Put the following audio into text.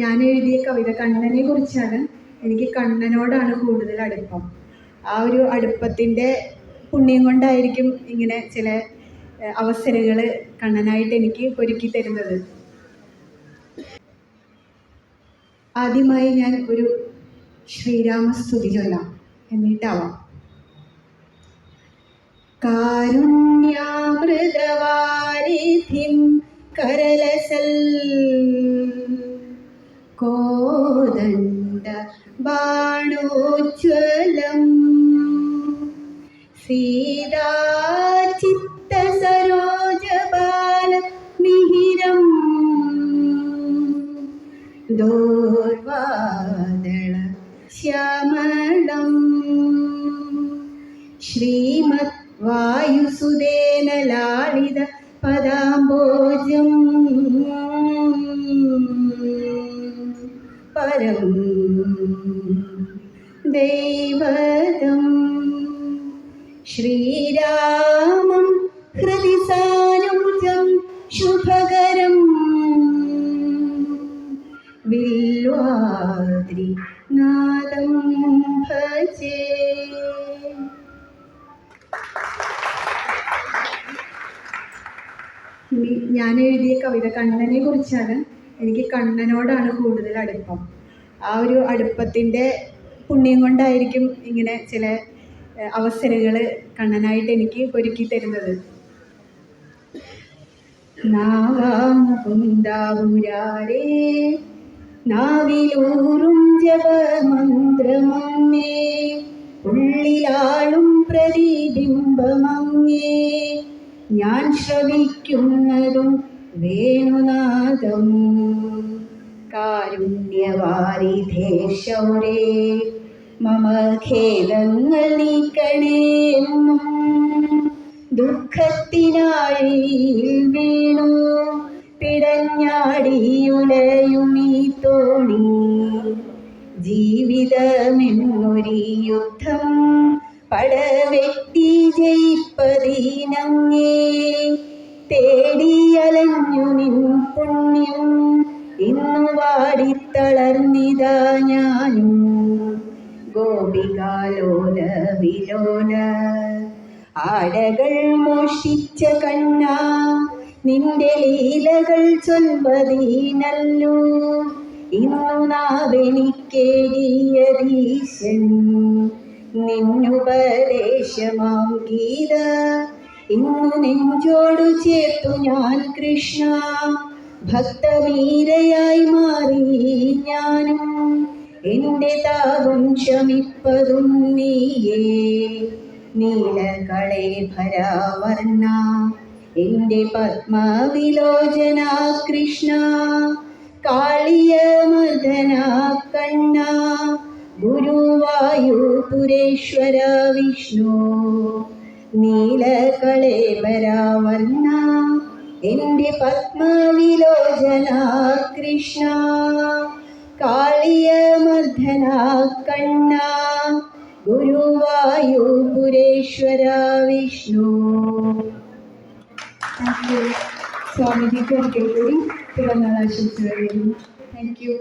ഞാൻ എഴുതിയ കവിത കണ്ണനെ കുറിച്ചാണ്. എനിക്ക് കണ്ണനോടാണ് കൂടുതൽ അടുപ്പം. ആ ഒരു അടുപ്പത്തിന്റെ പുണ്യം കൊണ്ടായിരിക്കും ഇങ്ങനെ ചില അവസരങ്ങൾ കണ്ണനായിട്ട് എനിക്ക് ഒരുക്കി തരുന്നത്. ആദ്യമായി ഞാൻ ഒരു ശ്രീരാമസ്തുതി ചൊല്ലാം എന്നിട്ടാവാം. കാരുണ്യാമൃതവാരിധിം കരലസൽ കോദണ്ഡ ബാണോജ്വലം. സീതാചിത്തസരോജബാല മിഹിരം ദോർവാദള ശ്യാമളം. ശ്രീമത് വായുസുദേന ലാളിത പദാംബോജം പരം ദൈവതം ശ്രീരാമം ഹൃദി സാനുജം ശുഭകരം. വില്വാദ്രി നാദം ഭജേ. ഞാൻ എഴുതിയ കവിത കണ്ണനെ കുറിച്ചാണ് എനിക്ക് കണ്ണനോടാണ് കൂടുതൽ അടുപ്പം. ആ ഒരു അടുപ്പത്തിന്റെ പുണ്യം കൊണ്ടായിരിക്കും ഇങ്ങനെ ചില അവസരങ്ങൾ കണ്ണനായിട്ട് എനിക്ക് ഒരുക്കി തരുന്നത്. ൂറും ജപമന്ത്രമങ്ങേ ഉള്ളിലാളും പ്രതിബിംബമങ്ങേ ഞാൻ ശ്രവിക്കുന്നതും വേണുനാദം കാരുണ്യവാരിധേ ശൗരേ മമ ഖേദങ്ങൾ നീക്കണേന്നും ദുഃഖത്തിനാഴിയിൽ വീണു. പിടഞ്ഞാടിയുലയുമീ തോണി. ജീവിതമെന്നൊരു യുദ്ധം പടവെട്ടി ജയിപ്പതിനങ്ങേ. തേടിയലഞ്ഞു ഇന്നു വാടിത്തളർന്നിതാ ഞാനും. ഗോപികാലോല വിലോല ആടകൾ മോഷിച്ച കണ്ണ നിന്റെ ലീലകൾ ചൊൽവതീനല്ലോ ഇന്നു നാവെനിക്കേടിയതീശൻ നിന്നുപദേശമാം ഗീത. ഇന്നു നെഞ്ചോടു ചേർത്തു ഞാൻ കൃഷ്ണ. ഭക്തമീരയായി മാറി ഞാനും എന്റെ താപം ക്ഷമിപ്പതും നീയേ നീലകളെ ഭരാവർണ എന്റെ പത്മവിലോചന കൃഷ്ണ കാളിയമർദ്ദന കണ്ണ ഗുരുവായൂപുരേശ്വര വിഷ്ണു. നീലകളെ പരാവർണ എന്റെ പത്മവിലോചന കൃഷ്ണ കാളിയമർദ്ദന കണ്ണ ഗുരുവായൂപുരേശ്വര വിഷ്ണു. യു സ്വാമിജിക്ക് കൂടി ആശംസകൾ താങ്ക് യു